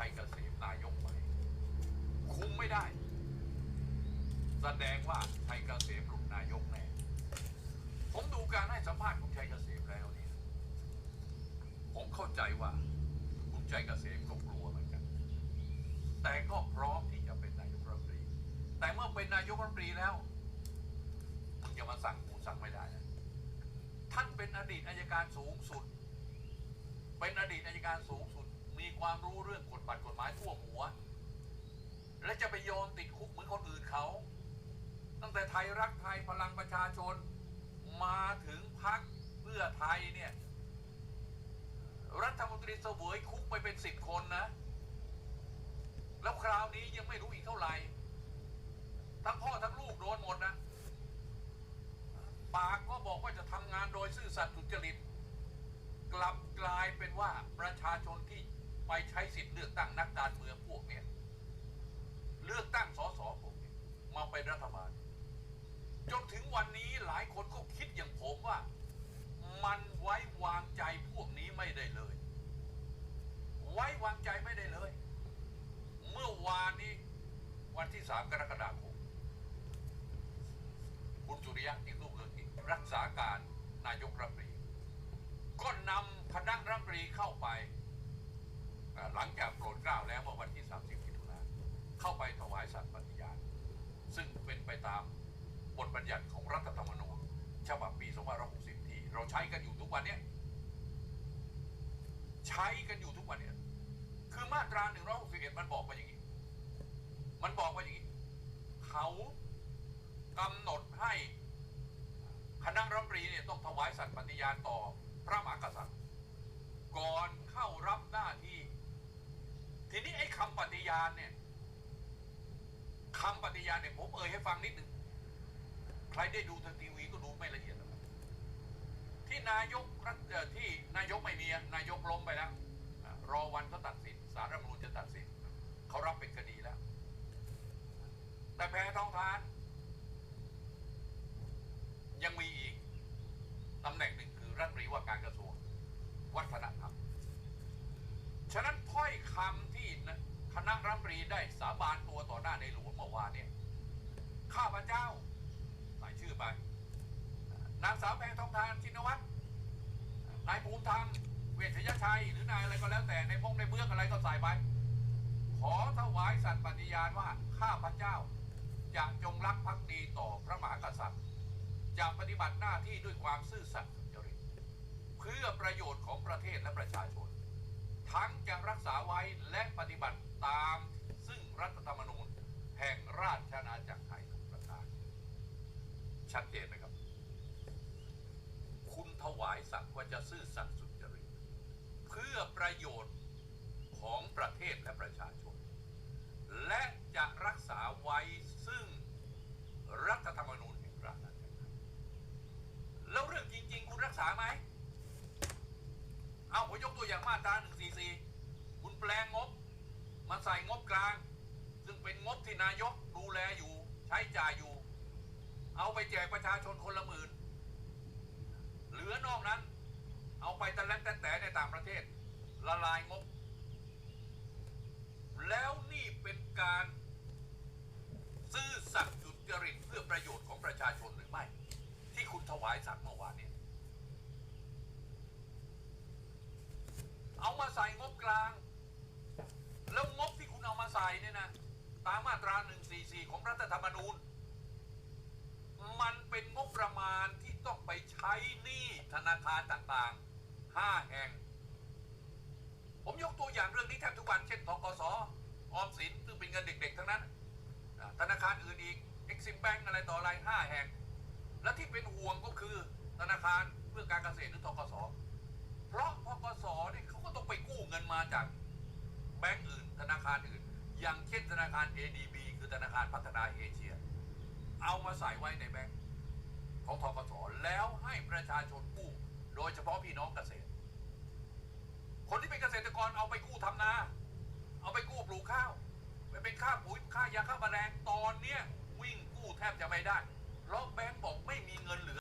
ชัยเกษมนายกไปคุมไม่ได้ แสดงว่าชัยเกษมหลุดนายกแน่ผมดูการให้สัมภาษณ์ของชัยเกษมแล้วเนี่ยผมเข้าใจว่าคุณชัยเกษมก็กลัวเหมือนกัน แต่ก็พร้อมที่จะเป็นนายกรัฐมนตรี แต่เมื่อเป็นนายกรัฐมนตรีแล้วคุณจะมาสั่งกูสั่งไม่ได้นะท่านเป็นอดีตอายการสูงสุด เป็นอดีตอายการสูงสุด มีความรู้เรื่องกฎบัตรกฎหมายทั่วหัว และจะไปโยนติดคุกเหมือนคนอื่นเขา ตั้งแต่ไทยรักไทยพลังประชาชนมาถึงพักเพื่อไทยเนี่ย รัฐมนตรีเสวยคุกไปเป็นสิบคนนะ แล้วคราวนี้ยังไม่รู้อีกเท่าไหร่ ทั้งพ่อทั้งลูกโดนหมดนะ ปากก็บอกว่าจะทำงานโดยซื่อสัตย์สุจริต กลับกลายเป็นว่าประชาชนที่ไปใช้สิทธิ์เลือกตั้งนักการเมืองพวกเนี้ย เลือกตั้งสสผมเนี้ยมาเป็นรัฐบาล จนถึงวันนี้หลายคนก็คิดอย่างผมว่า มันไว้วางใจพวกนี้ไม่ได้เลย ไว้วางใจไม่ได้เลย เมื่อวานนี้วันที่สามกรกฎาคมคุณจุริยะที่งรุ่งเรืองกิจรักษาการนายกรัฐมนตรี ก็นำคณะรัฐมนตรีเข้าไปเอ่อหลังจากโปรดเกล้าแล้วเมื่อวันที่ 30มิถุนายนเข้าไปถวายสัตย์ปฏิญาณ ซึ่งเป็นไปตาม บทบัญญัติของรัฐธรรมนูญฉบับปี2560 ที่เราใช้กันอยู่ทุกวันเนี้ยใช้กันอยู่ทุกวันเนี้ยคือมาตรา 161 มันบอกว่าอย่างนี้ มันบอกว่าอย่างนี้ เขากำหนดให้คณะรัฐมนตรีเนี่ยต้องถวายสัตย์ปฏิญาณต่อพระมหากษัตริย์ ก่อนเข้ารับหน้าที่ ทีนี้ไอ้คำปฏิญาณเนี่ยคำปฏิญาณเนี่ยผมเอ่ยให้ฟังนิดหนึ่ง ใครได้ดูทางทีวีก็ดูไม่ละเอียดที่นายกรัฐที่นายกไม่มีนายกล้มไปแล้ว รอวันเขาตัดสินสารรัฐธรรมนูญจะตัดสินเขารับเป็นคดีแล้ว แต่แพทองทาน ยังมีอีกตำแหน่งหนึ่งคือรัฐมนตรีว่าการกระทรวงวัฒนธรรมฉะนั้นถ้อยคำที่คณะรัฐมนตรีได้สาบานตัวต่อหน้าในหลวงเมื่อวานเนี่ยข้าพเจ้า ไป นางสาวแพงทองทานชินวัตรนายภูมิธรรมเวชยชัย หรือนายอะไรก็แล้วแต่ในพงในเบื้องอะไรก็ใส่ไป ขอถวายสัตย์ปฏิญาณว่าข้าพเจ้าจะจงรักภักดีต่อพระมหากษัตริย์ จะปฏิบัติหน้าที่ด้วยความซื่อสัตย์สุจริตเพื่อประโยชน์ของประเทศและประชาชน ทั้งจะรักษาไว้และปฏิบัติตามซึ่งรัฐธรรมนูญ แห่งราชอาณาจักรไทยทุกประการชัดเจนไหมครับ คุณถวายสัตย์ว่าจะซื่อสัตย์สุจริต เพื่อประโยชน์ของประเทศและประชาชน และจะรักษาไว้ซึ่งรัฐธรรมนูญแห่งราชอาณาจักรไทยแล้วเรื่องจริง ๆ คุณรักษาไหม เอาผมยกตัวอย่างมาตรา144 คุณแปลงงบ มาใส่งบกลาง ซึ่งเป็ นายกดูแลอยู่ ใช้จ่ายอยู่ เอาไปแจกประชาชนคนละหมื่นเหลือนอกนั้น เอาไปตะแลนแต่แต่ในต่างประเทศ ละลายงบ แล้วนี่เป็นการซื่อสัตย์สุจริตเพื่อประโยชน์ของประชาชนหรือไม่ ที่คุณถวายสัตย์เมื่อวานเนี่ยเอามาใส่งบกลาง แล้วงบที่คุณเอามาใส่เนี่ยนะ ตามมาตรา 144 ของรัฐธรรมนูญ มันเป็นงบประมาณที่ต้องไปใช้หนี้ธนาคารต่างๆ 5 แห่ง ผมยกตัวอย่างเรื่องนี้แทบทุกวันเช่นทกสออมสินซึ่งเป็นเงินเด็กๆ ทั้งนั้น ธนาคารอื่นอีก Exim Bank อะไรต่ออะไร 5 แห่ง และที่เป็นห่วงก็คือธนาคารเพื่อการเกษตรหรือทกส เพราะพกสเนี่ยเขาก็ต้องไปกู้เงินมาจากแบงก์อื่น ธนาคารอื่น อย่างเช่นธนาคาร ADB คือธนาคารพัฒนาเอเชีย เอามาใส่ไว้ในแบงก์ของทกสแล้วให้ประชาชนกู้โดยเฉพาะพี่น้องเกษตร คนที่เป็นเกษตรกรเอาไปกู้ทำนา เอาไปกู้ปลูกข้าวไปเป็นค่าปุ๋ยค่ายาฆ่าแมลงตอนเนี้ยวิ่งกู้แทบจะไม่ได้เพราะแบงก์บอกไม่มีเงินเหลือ